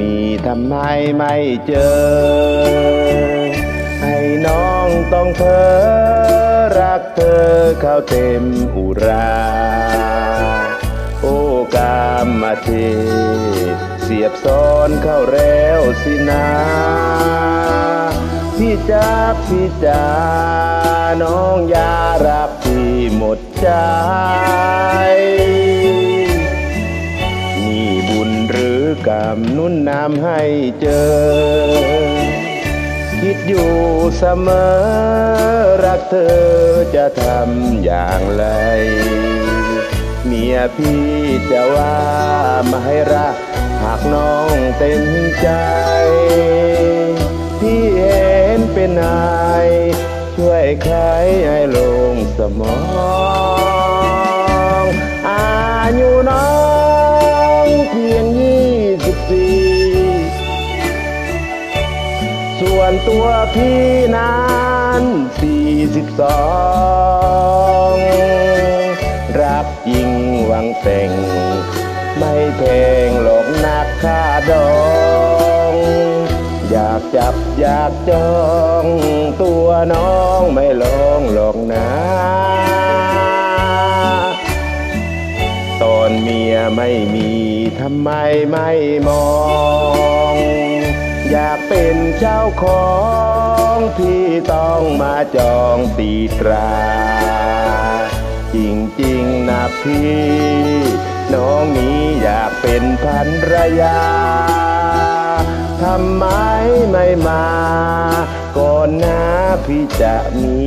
มีทำไมไม่เจอ ให้น้องต้องเพ้อรักเธอเข้าเต็มอุรา โอกามมาเทเสียบซ้อนเข้าแล้วสินาพี่จ้าพี่จ้าน้องอยารักพี่หมดใจ กรรมนุ่นนำให้เจอ คิดอยู่เสมอ รักเธอจะทำอย่างไร เมียพี่จะว่าไม่ให้รัก หากน้องเต็มใจ พี่เห็นเป็นนาย ช่วยคลายให้ลงสมอง ตัวพี่นั้นสี่สิบสองรักจริงวังแต่ง ไม่แพงหรอกนักค่าดอง อยากจับอยากจองตัวน้องไม่ลองหรอกนะตอนเมียไม่มีทำไมไม่มอง อยากเป็นเจ้าของที่ต้องมาจองตีตรา จริงๆนะพี่ น้องนี้อยากเป็นภรรยาทำไมไม่มา ก่อนหน้าพี่จะมี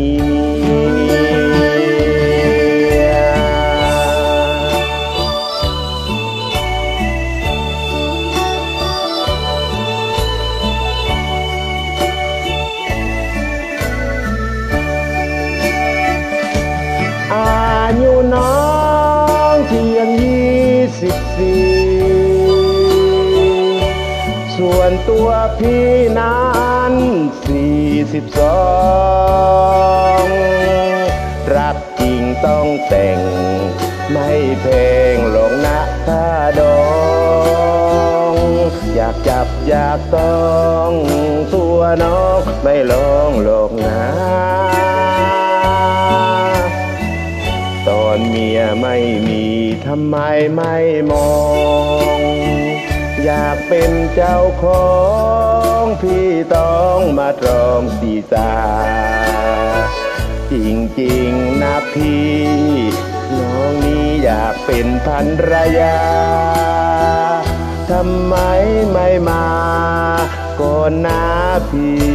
อายุน้องเพียงยี่สิบสี่ส่วนตัวพี่นั้นสี่สิบสองรักจริงต้องแต่ง ไม่แพงหรอกนะถ้าดองอยากจับอยากต้อง ตัวน้องไม่ลองหรอกนะ อนเมียไม่มีทำไมไม่มอง อยากเป็นเจ้าของพี่ต้องมาตรองสีสาจริงๆนะพี่ น้องนี้อยากเป็นภรรยาทำไมไม่มาก่อนหน้าพี่